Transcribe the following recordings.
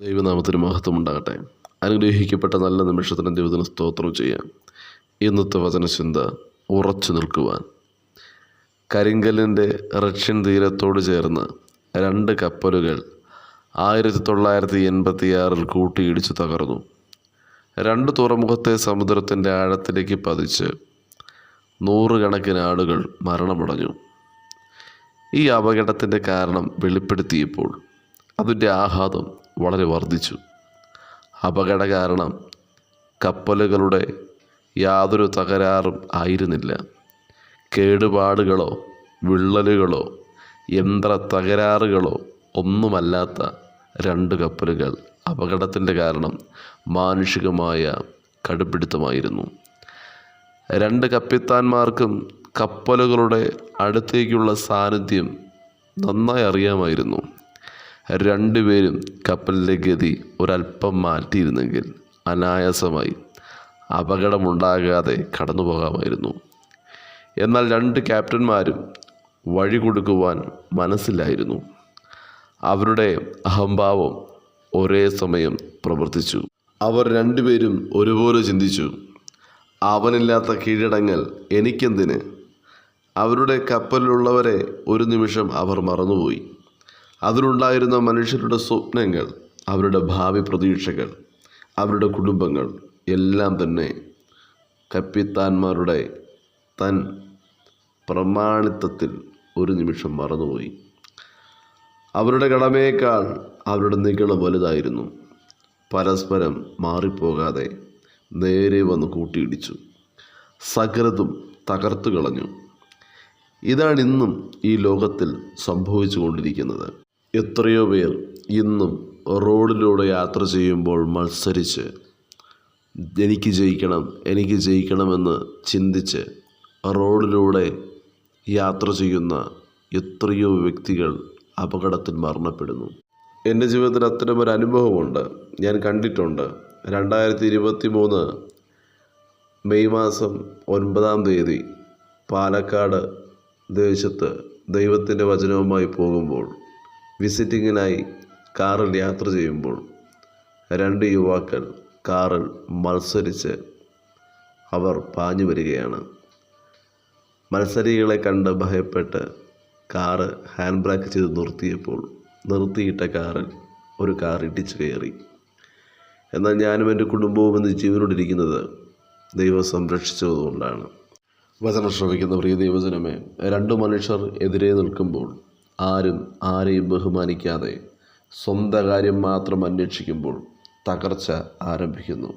ദൈവനാമത്തിന് മഹത്വം ഉണ്ടാകട്ടെ അനുഗ്രഹിക്കപ്പെട്ട നല്ല നിമിഷത്തിന് ദൈവത്തിന് സ്തോത്രം ചെയ്യാം ഇന്നത്തെ വചനചിന്ത ഉറച്ചു നിൽക്കുവാൻ. കരിങ്കലിന്റെ റഷ്യൻ തീരത്തോട് ചേർന്ന് രണ്ട് കപ്പലുകൾ ആയിരത്തി തൊള്ളായിരത്തി എൺപത്തിയാറിൽ കൂട്ടിയിടിച്ച് തകർന്നു. രണ്ട് തുറമുഖത്തെ സമുദ്രത്തിന്റെ ആഴത്തിലേക്ക് പതിച്ച് നൂറുകണക്കിന് ആളുകൾ മരണമടഞ്ഞു. ഈ അപകടത്തിന്റെ കാരണം വെളിപ്പെടുത്തിയപ്പോൾ അതിന്റെ ആഘാതം വളരെ വർദ്ധിച്ചു. അപകട കാരണം കപ്പലുകളുടെ യാതൊരു തകരാറും ആയിരുന്നില്ല. കേടുപാടുകളോ വിള്ളലുകളോ യന്ത്ര തകരാറുകളോ ഒന്നുമല്ലാത്ത രണ്ട് കപ്പലുകൾ അപകടത്തിന്റെ കാരണം മാനുഷികമായ കടുപിടുത്തമായിരുന്നു രണ്ട് കപ്പിത്താന്മാർക്കും കപ്പലുകളുടെ അടുത്തേക്കുള്ള സാന്നിധ്യം നന്നായി അറിയാമായിരുന്നു. രണ്ടുപേരും കപ്പലിന്റെ ഗതി ഒരല്പം മാറ്റിയിരുന്നെങ്കിൽ അനായാസമായി അപകടമുണ്ടാകാതെ കടന്നു പോകാമായിരുന്നു എന്നാൽ രണ്ട് ക്യാപ്റ്റന്മാരും വഴി കൊടുക്കുവാൻ മനസ്സിലായിരുന്നു. അവരുടെ അഹംഭാവം ഒരേ സമയം പ്രവർത്തിച്ചു. അവർ രണ്ടുപേരും ഒരുപോലെ ചിന്തിച്ചു. അവനില്ലാത്ത കീഴടങ്ങൽ എനിക്കെന്തിന്? അവരുടെ കപ്പലിലുള്ളവരെ ഒരു നിമിഷം അവർ മറന്നുപോയി. അതിലുണ്ടായിരുന്ന മനുഷ്യരുടെ സ്വപ്നങ്ങൾ അവരുടെ ഭാവി പ്രതീക്ഷകൾ അവരുടെ കുടുംബങ്ങൾ എല്ലാം തന്നെ കപ്പിത്താന്മാരുടെ തൻ പ്രമാണിത്വത്തിൽ ഒരു നിമിഷം മറന്നുപോയി. അവരുടെ കടമയേക്കാൾ അവരുടെ നികൾ വലുതായിരുന്നു. പരസ്പരം മാറിപ്പോകാതെ നേരെ വന്ന് കൂട്ടിയിടിച്ചു. സകലതും തകർത്തു കളഞ്ഞു. ഇതാണ് ഇന്നും ഈ ലോകത്തിൽ സംഭവിച്ചു കൊണ്ടിരിക്കുന്നത്. എത്രയോ പേർ ഇന്നും റോഡിലൂടെ യാത്ര ചെയ്യുമ്പോൾ മത്സരിച്ച് എനിക്ക് ജയിക്കണം എനിക്ക് ജയിക്കണമെന്ന് ചിന്തിച്ച് റോഡിലൂടെ യാത്ര ചെയ്യുന്ന എത്രയോ വ്യക്തികൾ അപകടത്തിൽ മരണപ്പെടുന്നു. എന്റെ ജീവിതത്തിൽ അത്തരമൊരു അനുഭവമുണ്ട്. ഞാൻ കണ്ടിട്ടുണ്ട്. രണ്ടായിരത്തി ഇരുപത്തി മൂന്ന് മെയ് മാസം ഒൻപതാം തീയതി പാലക്കാട് ദേശത്ത് ദൈവത്തിന്റെ വചനവുമായി പോകുമ്പോൾ വിസിറ്റിങ്ങിനായി കാറിൽ യാത്ര ചെയ്യുമ്പോൾ രണ്ട് യുവാക്കൾ കാറിൽ മത്സരിച്ച് അവർ പാഞ്ഞു വരികയാണ്. മത്സരികളെ കണ്ട് ഭയപ്പെട്ട് കാറ് ഹാൻഡ് ബ്രേക്ക് ചെയ്ത് നിർത്തിയപ്പോൾ നിർത്തിയിട്ട കാറിൽ ഒരു കാർ ഇടിച്ചു കയറി. എന്നാൽ ഞാനും എന്റെ കുടുംബവും ഇന്ന് ജീവനോടിരിക്കുന്നത് ദൈവം സംരക്ഷിച്ചതുകൊണ്ടാണ്. വചനം ശ്രമിക്കുന്ന പ്രിയ ദൈവജനമേ രണ്ട് മനുഷ്യർ എതിരെ നിൽക്കുമ്പോൾ ആരും ആരെയും ബഹുമാനിക്കാതെ സ്വന്തം കാര്യം മാത്രം അന്വേഷിക്കുമ്പോൾ തകർച്ച ആരംഭിക്കുന്നു.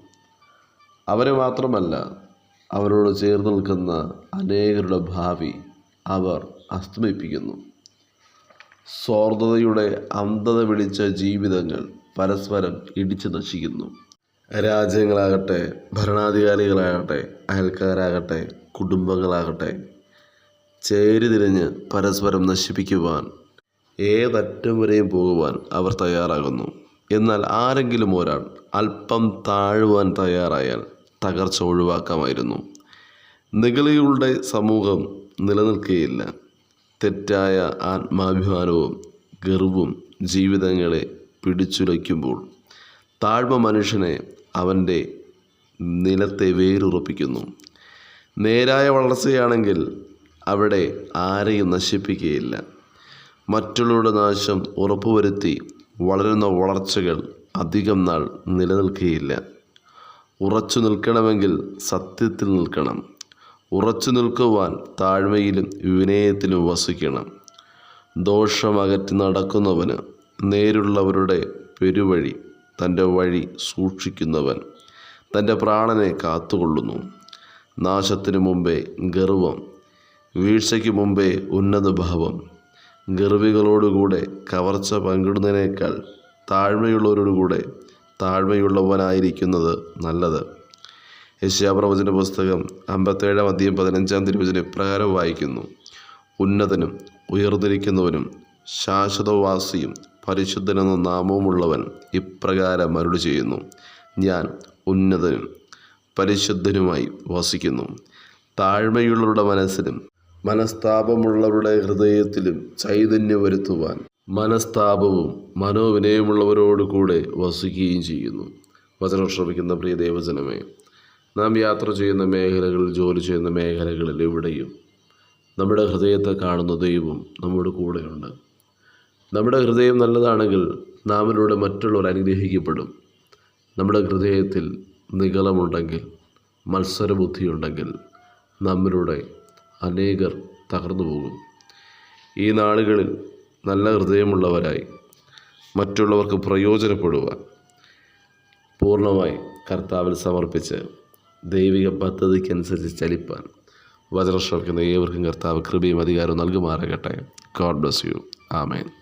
അവരെ മാത്രമല്ല അവരോട് ചേർന്ന് നിൽക്കുന്ന അനേകരുടെ ഭാവി അവർ അസ്തമിപ്പിക്കുന്നു. സ്വാർത്ഥതയുടെ അന്ധത വിളിച്ച ജീവിതങ്ങൾ പരസ്പരം ഇടിച്ചു നശിക്കുന്നു. രാജ്യങ്ങളാകട്ടെ ഭരണാധികാരികളാകട്ടെ അയൽക്കാരാകട്ടെ കുടുംബങ്ങളാകട്ടെ ചേരിതിരിഞ്ഞ് പരസ്പരം നശിപ്പിക്കുവാൻ ഏതറ്റം വരെയും പോകുവാൻ അവർ തയ്യാറാകുന്നു. എന്നാൽ ആരെങ്കിലും ഒരാൾ അല്പം താഴുവാൻ തയ്യാറായാൽ തകർച്ച ഒഴിവാക്കാമായിരുന്നു. നിഗളികളുടെ സമൂഹം നിലനിൽക്കുകയില്ല തെറ്റായ ആത്മാഭിമാനവും ഗർവും ജീവിതങ്ങളെ പിടിച്ചുലയ്ക്കുമ്പോൾ താഴ്മ മനുഷ്യനെ അവന്റെ നിലത്തെ വേരുറപ്പിക്കുന്നു. നേരായ വളർച്ചയാണെങ്കിൽ അവിടെ ആരെയും നശിപ്പിക്കുകയില്ല. മറ്റുള്ളവരുടെ നാശം ഉറപ്പുവരുത്തി വളരുന്ന വളർച്ചകൾ അധികം നാൾ നിലനിൽക്കുകയില്ല. ഉറച്ചു നിൽക്കണമെങ്കിൽ സത്യത്തിൽ നിൽക്കണം. ഉറച്ചു നിൽക്കുവാൻ താഴ്മയിലും വിനയത്തിലും വസിക്കണം. ദോഷമകറ്റി നടക്കുന്നവന് നേരുള്ളവരുടെ പെരുവഴി തന്റെ വഴി സൂക്ഷിക്കുന്നവൻ തന്റെ പ്രാണനെ കാത്തുകൊള്ളുന്നു. നാശത്തിനു മുമ്പേ ഗർവം വീഴ്ചയ്ക്ക് മുമ്പേ ഉന്നതഭാവം. ഗർവികളോടുകൂടെ കവർച്ച പങ്കിടുന്നതിനേക്കാൾ താഴ്മയുള്ളവരോടുകൂടെ താഴ്മയുള്ളവനായിരിക്കുന്നത് നല്ലത്. യശ്യാപ്രവചന പുസ്തകം അമ്പത്തേഴാം അധ്യയം പതിനഞ്ചാം തിരുവചന ഇപ്രകാരം വായിക്കുന്നു. ഉന്നതനും ഉയർന്നിരിക്കുന്നവനും ശാശ്വതവാസിയും പരിശുദ്ധനെന്ന നാമവുമുള്ളവൻ ഇപ്രകാരം അരുളി ചെയ്യുന്നു. ഞാൻ ഉന്നതനും പരിശുദ്ധനുമായി വസിക്കുന്നു. താഴ്മയുള്ളവരുടെ മനസ്സിലും മനസ്താപമുള്ളവരുടെ ഹൃദയത്തിലും ചൈതന്യം വരുത്തുവാൻ മനസ്താപവും മനോവിനയമുള്ളവരോട് കൂടെ വസിക്കുകയും ചെയ്യുന്നു. വചനം ശ്രമിക്കുന്ന പ്രിയ ദേവജനമേ നാം യാത്ര ചെയ്യുന്ന മേഖലകളിൽ ജോലി ചെയ്യുന്ന മേഖലകളിൽ എവിടെയും നമ്മുടെ ഹൃദയത്തെ കാണുന്ന ദൈവം നമ്മുടെ കൂടെയുണ്ട്. നമ്മുടെ ഹൃദയം നല്ലതാണെങ്കിൽ നാമിലൂടെ മറ്റുള്ളവർ അനുഗ്രഹിക്കപ്പെടും. നമ്മുടെ ഹൃദയത്തിൽ നിഗളമുണ്ടെങ്കിൽ മത്സരബുദ്ധിയുണ്ടെങ്കിൽ നമ്മിലൂടെ അനേകർ തകർന്നു പോകും ഈ നാളുകളിൽ നല്ല ഹൃദയമുള്ളവരായി മറ്റുള്ളവർക്ക് പ്രയോജനപ്പെടുവാൻ പൂർണമായി കർത്താവിൽ സമർപ്പിച്ച് ദൈവിക പദ്ധതിക്കനുസരിച്ച് ചലിപ്പാൻ വചനം ശ്രമിക്കുന്ന ഏവർക്കും കർത്താവ് കൃപയും അധികാരവും നൽകുമാറാകട്ടെ. God bless you amen